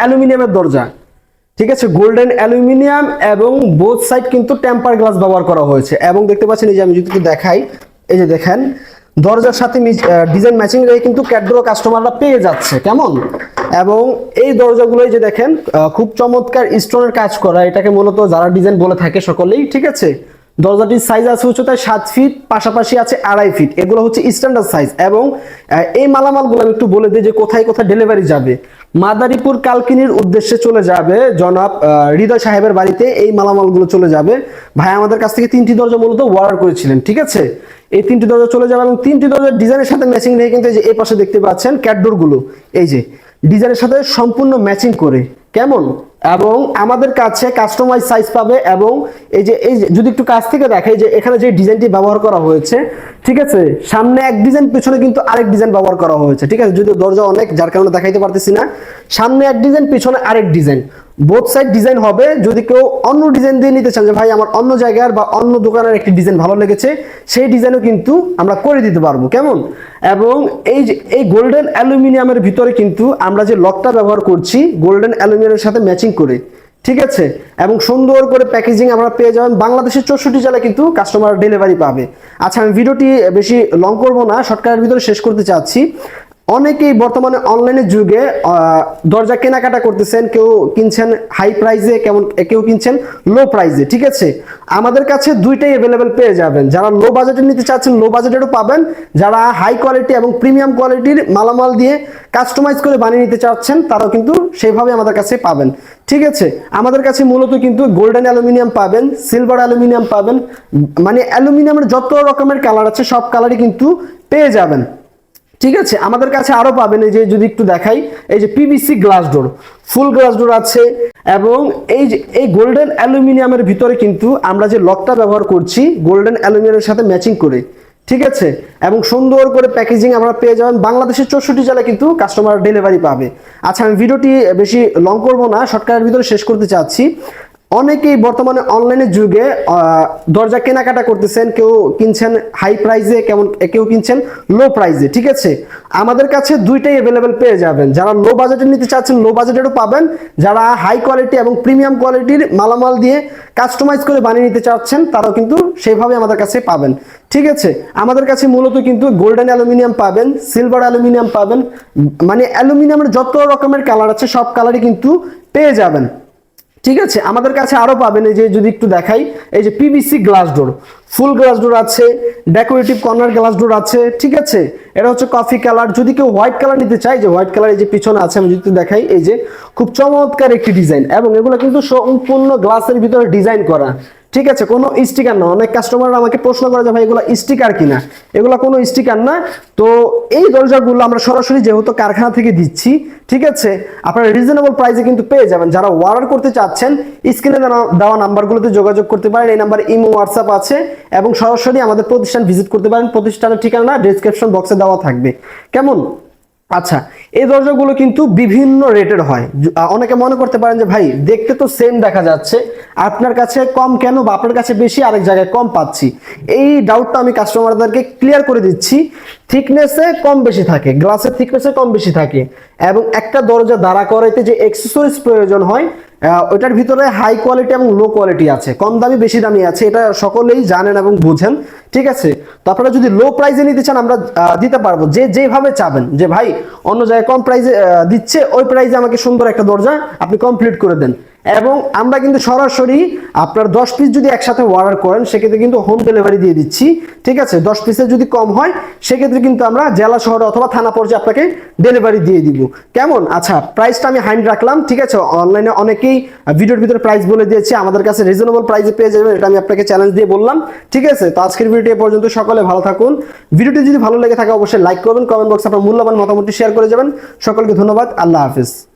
অ্যালুমিনিয়ামের দরজা। ঠিক আছে? গোল্ডেন অ্যালুমিনিয়াম এবং বোথ সাইড কিন্তু টেম্পার গ্লাস ব্যবহার করা হয়েছে। এবং দেখতে পাচ্ছেন এই যে আমি যদি দেখাই, এই যে দেখেন, দরজার সাথে ডিজাইন ম্যাচিং রেখে কিন্তু ক্যাড্রো কাস্টমাররা পেয়ে যাচ্ছে, কেমন? এবং এই দরজাগুলোই যে দেখেন খুব চমৎকার স্টোনের কাজ করা। এটাকে মূলত যারা ডিজাইন বলে থাকে সকলেই, ঠিক আছে? দরজাটির সাইজ আছে উচ্চতায় সাত ফিট পাশাপাশি আছে আড়াই ফিট এগুলো হচ্ছে স্ট্যান্ডার্ড সাইজ এবং এই মালামালগুলো আমি একটু বলে দিই যে কোথায় কোথায় ডেলিভারি যাবে। মাদারীপুর কালকিনির উদ্দেশ্যে চলে যাবে জনাব হৃদয় সাহেবের বাড়িতে এই মালামালগুলো চলে যাবে। ভাই আমাদের কাছ থেকে তিনটি দরজা মূলত অর্ডার করেছিলেন, ঠিক আছে? এই তিনটি দরজা চলে যাবে এবং তিনটি দরজার ডিজাইনের সাথে ম্যাচিং রেখে কিন্তু এই যে এই পাশে দেখতে পাচ্ছেন ক্যাটডোরগুলো। এই যে ডিজাইনের সাথে সম্পূর্ণ ম্যাচিং করে। কেমন? এবং আমাদের কাছে কাস্টমাইজ সাইজ পাবে এবং এই যে, এই যদি একটু কাছ থেকে দেখে যে এখানে যে ডিজাইনটি ব্যবহার করা হয়েছে, ঠিক আছে? সামনে এক ডিজাইন পেছনে কিন্তু আরেক ডিজাইন ব্যবহার করা হয়েছে, ঠিক আছে? যদি দরজা অনেক, যার কারণে দেখাইতে পারতেছি না। সামনে এক ডিজাইন পিছনে আরেক ডিজাইন বোথ সাইড ডিজাইন হবে, যদি কেউ অন্য ডিজাইন দিয়ে নিতে চান, যে ভাই আমার অন্য জায়গার বা অন্য দোকানের একটি ডিজাইন ভালো লেগেছে, সেই ডিজাইনও কিন্তু আমরা করে দিতে পারব, কেমন? এবং এই যে, এই গোল্ডেন অ্যালুমিনিয়ামের ভিতরে কিন্তু আমরা যে লকটা ব্যবহার করছি গোল্ডেন অ্যালুমিনিয়ামের সাথে ম্যাচিং করে, ঠিক আছে? এবং সুন্দর করে প্যাকেজিং আমরা পেয়ে যাবেন। বাংলাদেশের চৌষট্টি জেলায় কিন্তু কাস্টমার ডেলিভারি পাবে। আচ্ছা আমি ভিডিওটি বেশি লং করব না শর্টকাটের ভিতরে শেষ করতে চাচ্ছি। অনেকেই বর্তমানে অনলাইনের যুগে দরজা কেনাকাটা করতেছেন, কেউ কিনছেন হাই প্রাইসে কেমন, কেউ কিনছেন লো প্রাইসে ঠিক আছে? আমাদের কাছে দুইটাই অ্যাভেলেবেল পেয়ে যাবেন। যারা লো বাজেটে নিতে চাচ্ছেন লো বাজেটেরও পাবেন। যারা হাই কোয়ালিটি এবং প্রিমিয়াম কোয়ালিটির মালামাল দিয়ে কাস্টমাইজ করে বানিয়ে নিতে চাচ্ছেন, তারাও কিন্তু সেভাবে আমাদের কাছে পাবেন। ঠিক আছে? আমাদের কাছে মূলত কিন্তু গোল্ডেন অ্যালুমিনিয়াম পাবেন সিলভার অ্যালুমিনিয়াম পাবেন মানে অ্যালুমিনিয়ামের যত রকমের কালার আছে, সব কালারই কিন্তু পেয়ে যাবেন। ঠিক আছে? আমাদের কাছে আরও পাবেন এই যে, যদি একটু দেখাই, এই যে PVC glass door full glass door আছে এবং এই যে, এই গোল্ডেন অ্যালুমিনিয়ামের ভিতরে কিন্তু আমরা যে লকটা ব্যবহার করছি গোল্ডেন অ্যালুমিনিয়ামের সাথে ম্যাচিং করে ঠিক আছে? এবং সুন্দর করে প্যাকেজিং আমরা পেয়ে যাবেন। বাংলাদেশের চৌষট্টি জেলায় কিন্তু কাস্টমার ডেলিভারি পাবে। আচ্ছা আমি ভিডিওটি বেশি লং করব না শর্টকাটের ভিতরে শেষ করতে চাচ্ছি। অনেকেই বর্তমানে অনলাইনের যুগে দরজা কেনাকাটা করতেছেন, কেউ কিনছেন হাই প্রাইসে কেমন, কেউ কিনছেন লো প্রাইসে ঠিক আছে? আমাদের কাছে দুইটাই অ্যাভেলেবেল পেয়ে যাবেন। যারা লো বাজেটে নিতে চাচ্ছেন লো বাজেটেরও পাবেন। যারা হাই কোয়ালিটি এবং প্রিমিয়াম কোয়ালিটির মালামাল দিয়ে কাস্টমাইজ করে বানিয়ে নিতে চাচ্ছেন, তারাও কিন্তু সেইভাবে আমাদের কাছে পাবেন। ঠিক আছে? আমাদের কাছে মূলত কিন্তু গোল্ডেন অ্যালুমিনিয়াম পাবেন সিলভার অ্যালুমিনিয়াম পাবেন মানে অ্যালুমিনিয়ামের যত রকমের কালার আছে, সব কালারই কিন্তু পেয়ে যাবেন। ঠিক আছে? আমাদের কাছে আরও পাবেন, এই যে যদি একটু দেখাই, এই যে PVC glass door full glass door আছে ডেকোরেটিভ কর্নার গ্লাস ডোর আছে, ঠিক আছে? এটা হচ্ছে কফি কালার যদি কেউ হোয়াইট কালার নিতে চায় যে হোয়াইট কালার এই যে পিছনে আছে, আমি যদি দেখাই, এই যে খুব চমৎকার একটি ডিজাইন এবং এগুলো কিন্তু সম্পূর্ণ গ্লাসের ভিতরে ডিজাইন করা। ঠিক আছে, কোনো স্টিকার না। অনেক কাস্টমার আমাকে প্রশ্ন করে যে, ভাই, এগুলো স্টিকার কিনা? এগুলো কোনো স্টিকার না। তো এই দরজাগুলো আমরা সরাসরি যেহেতু কারখানা থেকে দিচ্ছি, ঠিক আছে, আপনারা রিজনেবল প্রাইসে কিন্তু পেয়ে যাবেন। যারা অর্ডার করতে চাচ্ছেন স্ক্রিনে দেওয়া নাম্বারগুলোতে যোগাযোগ করতে পারেন। এই নাম্বার ইমো, হোয়াটসঅ্যাপ আছে এবং সরাসরি আমাদের প্রতিষ্ঠান ভিজিট করতে পারেন। প্রতিষ্ঠানের ঠিকানা ডেসক্রিপশন বক্সে দেওয়া থাকবে। কেমন? আচ্ছা এই দরজাগুলো কিন্তু বিভিন্ন রেটের হয়। অনেকে মনে করতে পারেন যে, ভাই, দেখতে তো সেম দেখা যাচ্ছে। আপনার কাছে কম কেন বা আপনার কাছে বেশি আরেক জায়গায় কম পাচ্ছি? এই ডাউটটা আমি কাস্টমারদেরকে ক্লিয়ার করে দিচ্ছি। থিকনেসে কম বেশি থাকে গ্লাসের থিকনেসে কম বেশি থাকে এবং একটা দরজা দাঁড়া করাইতে যে এক্সেসরিজ প্রয়োজন হয় ওটার ভিতরে হাই কোয়ালিটি এবং লো কোয়ালিটি আছে। কম দামি, বেশি দামি আছে, এটা সকলেই জানেন এবং বুঝেন, ঠিক আছে? তো আপনারা যদি লো প্রাইসে নিতে চান, আমরা দিতে পারব। যে যেভাবে চাবেন, যে ভাই, অন্য জায়গায় কম প্রাইজে দিচ্ছে, ওই প্রাইজে আমাকে সুন্দর একটা দরজা আপনি কমপ্লিট করে দেন। এবং আমরা কিন্তু সরাসরি আপনার দশ পিস যদি একসাথে অর্ডার করেন, সেক্ষেত্রে কিন্তু হোম ডেলিভারি দিয়ে দিচ্ছি। ঠিক আছে? দশ পিসের যদি কম হয়, সেক্ষেত্রে কিন্তু আমরা জেলা শহরে অথবা থানা পর্যায়ে আপনাকে ডেলিভারি দিয়ে দিব। কেমন? আচ্ছা প্রাইসটা আমি হাইন্ড রাখলাম, ঠিক আছে? অনলাইনে অনেকেই ভিডিওর ভিতরে প্রাইস বলে দিয়েছে, আমাদের কাছে রিজনেবল প্রাইসে পেয়ে যাবেন, এটা আমি আপনাকে চ্যালেঞ্জ দিয়ে বললাম। ঠিক আছে? তো আজকের ভিডিওটি পর্যন্ত, সকলে ভালো থাকুন। ভিডিওটি যদি ভালো লেগে থাকে, অবশ্যই লাইক করবেন কমেন্ট বক্সে আপনার মূল্যবান মতামতটি শেয়ার করে যাবেন। সকলকে ধন্যবাদ, আল্লাহ হাফিজ।